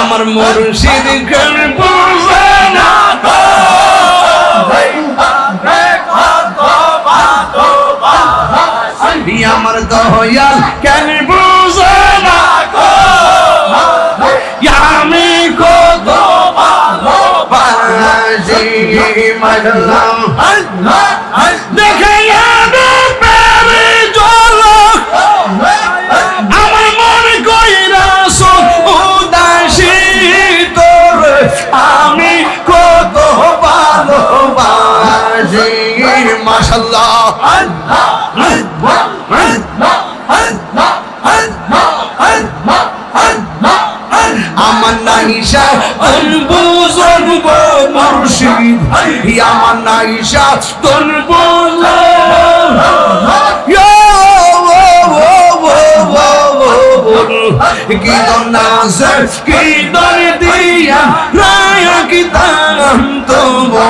আমার মুর্শিদ কেন বুঝে না আমার দয়াল কেন বুঝে না আমি কত ভালোবাসি মাগলাম দেখে মাশাল্লাহ আমার নাইশা বুঝন গো মুর্শিদ আমার নাইশা তন কি দনাজর কি দর দিয়া রায়া কি তোমো ও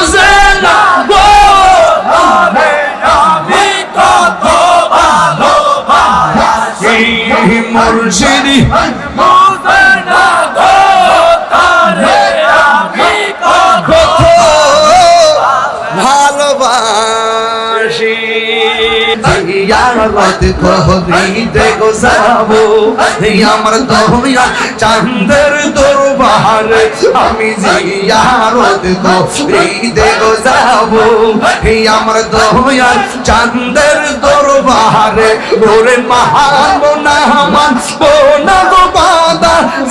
মুর্শিদি ইয়ারত কহরিতে গোসাবো। আমার দহিয়া চান্দের দরবার আমি জিয়ারত কহরিতে গোসাবো। আমার দহিয়া চান্দের দরবার ওরে মহান না মান বোনা গো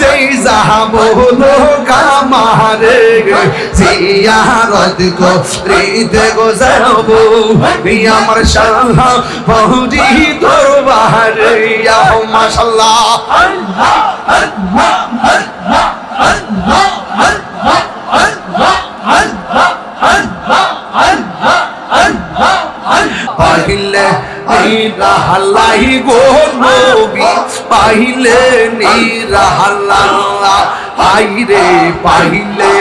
যেই যাব কামারে জিয়ারত কহরিতে গোসাবো আমার শাহ বহুজি দরবার ইয়া মাশাল্লাহ। পাহিলে নিরাহালাই গো নবী। পাহিলে নিরাহাল্লা পাইরে পাইলে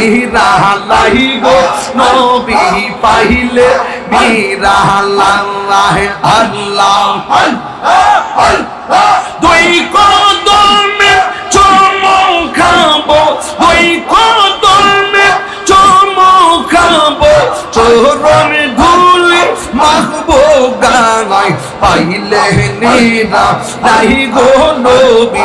নিরাহালাই গো। নবী পাইলে নিরাহাল্লাহ আল্লাহ দুই কদমে পাইলে নিরা নাই গো নবী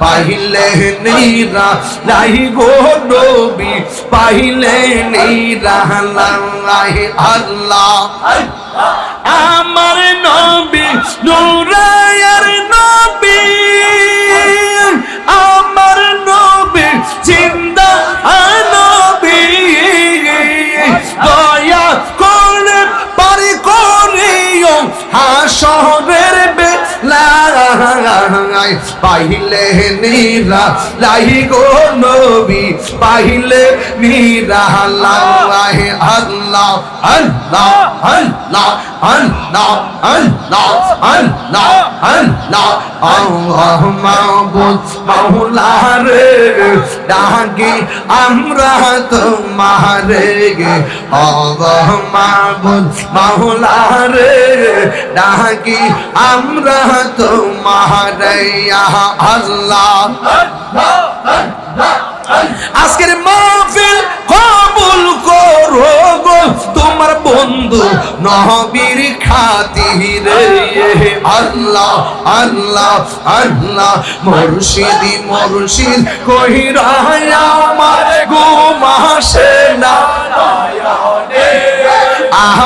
পাইলে নিরা। নাই গো নবী পাইলে নিরা। লাহি আল্লাহ। আমার নবী নুরায়ার বেলায় পাইলে নীরা লাই গো নবী পাহিলে নীরা লাই আল্লাহ আল্লাহ আল্লাহ মৌলা রে ডাকি আমরা তোমারে। গে মাবুদ মৌলা রে ডাকি আমরা তোমারে। আল্লাহ। আজকের মাহফিল কবুল করো গো তোমার বন্ধু নহবীর খাতিরে। আল্লাহ আল্লাহ আল্লাহ, মুর্শিদি, মুর্শিদ কহিরা আমার মাসে না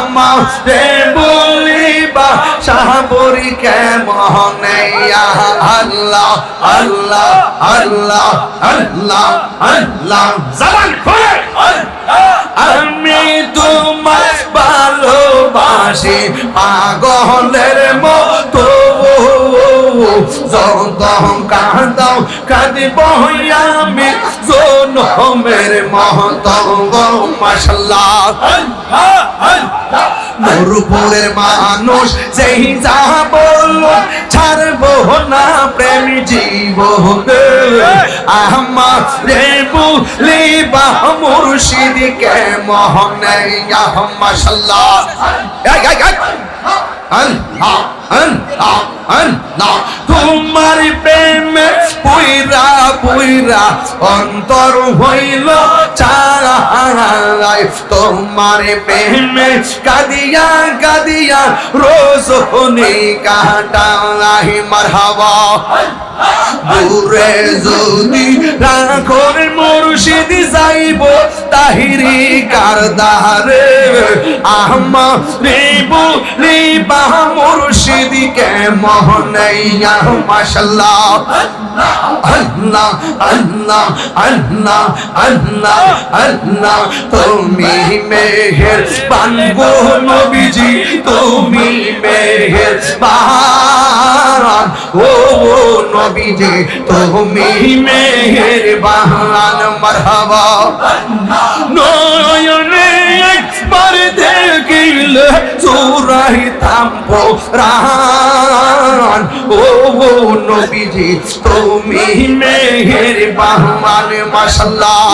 মাউসে বলিবা সাহাবরি আল্লাহ আল্লাহ আল্লাহ আল্লাহ আল্লাহ। জালাল করে আমি তোমার ভালোবাসি পাগলের মন মাসাল্লাহ নূরপুরের মানুষ যেই যা বলল, ছাড়বো না প্রেম জীবন আমার রে বুলিবা মুর্শিদ কে মোহনে আল্লাহ তোমার প্রেমে পুইরা পুইরা অন্তর হইল চাই তোমার প্রেমে কাদিয়া কাদিয়া রোজ হনি কাটাই মারহাবা। দূরে যদি রাখর মুর্শিদ যাইব তাহিরি কারদারে আহমা রিবু রিবা মুর্শিদ কে মোহনাইয়া মাশাল্লাহ আল্লাহ আল্লাহ আল্লাহ আল্লাহ আল্লাহ। তুমি মেহের পানগো নবীজি, তুমি মেহের পান ও নবীজি, তুমি মেহের বাহান মারহাবা। নয়নে একবার দেখিলে চুরাই থামবো রান ও নবীজি তুমি মেহের বাহমান মাশাল্লাহ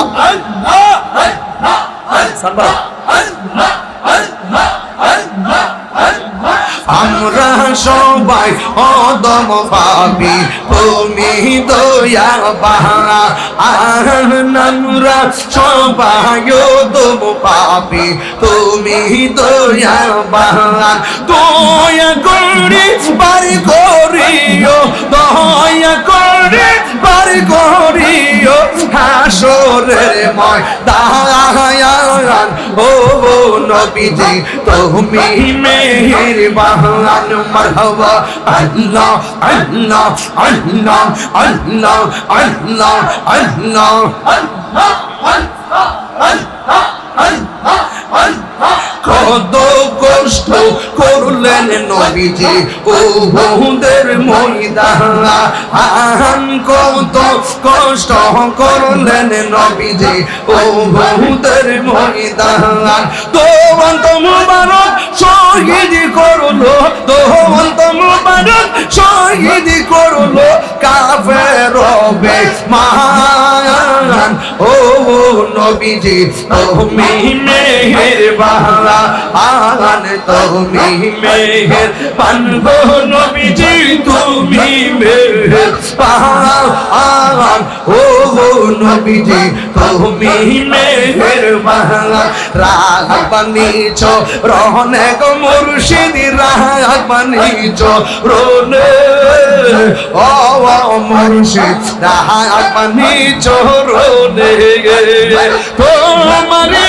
আমরা সবাই অদম পাবি তুমি দয়া বাহা আমরা সবাই অদম পাবি তুমি দয়া বাহা দয়া করি বাড়ি করিও, দয়া করি বাড়ি করিও। হাসরের ময় দায়ান ও নবীজি তুমি মেহের বাহান মারহাবা আল্লাহ আল্লাহ আল্লাহ আল্লাহ আল্লাহ আল্লাহ কত কষ্ট করলেন নবীজি বহুদের ময়দান। কত কষ্ট করলেন নবীজি বহুদের ময়দান। দোমন্ত মুবারক শহীদ করল দোমন্ত মুবারক শহীদ করল কাফের রবে মান ও নবীজি তুমি মেহের বালা আন তুমি মেহের পানবো নবীজি, তুমি মেহের পান ও নবীজি, তুমি মেহের বালা রাগ বানিছ রহনে গো মুর্শিদ, রাগ বানিছ রোনে ও মুর্শিদ, রাগ বানিছ রোনে তোমারি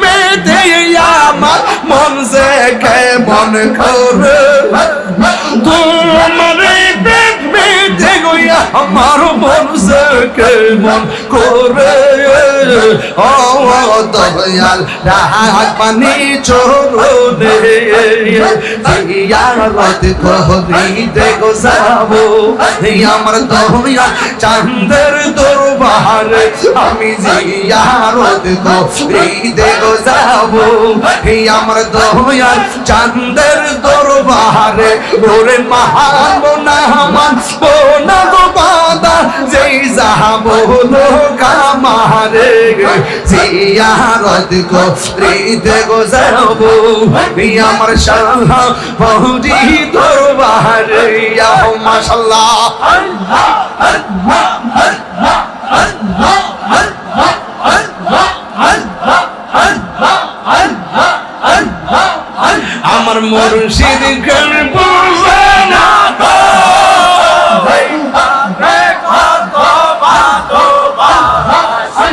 পেতে আমার মন সে কেমন করে আমার মন সে কেমন করে। দয়াল রাগ পানি চোরনে জিয়ারত করিতে গো যাব আমার দয়াল চাঁদের দরবারে আমি গো যাব আমার দয়াল চাঁদের দরবারে, ওরে মহান বোনা মানবো না বাদা যেই যাব কামারে জিয়ারত করিতে গো যাব আমার শাহ বহুজি দরবারে ইয়া মাশাআল্লাহ আমার মুর্শিদ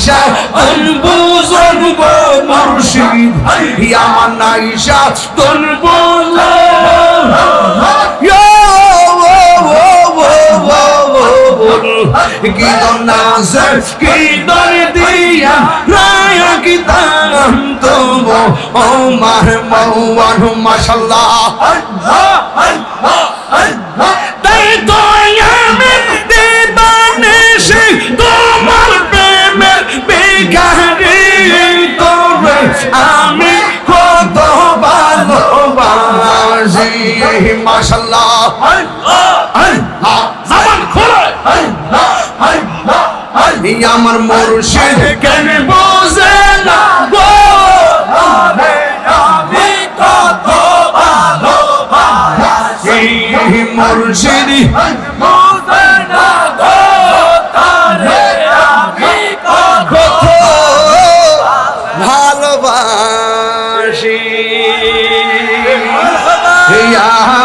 নাইশা তোর বুঝব মুর্শিদ আমার নাইশা তোর বুঝব কি নাজর, কি দর দিয়া, রায়া কি তাম তবো। ও মার মৌয়ান মাশাল্লাহ তাই তো আমার মুর্শিদ।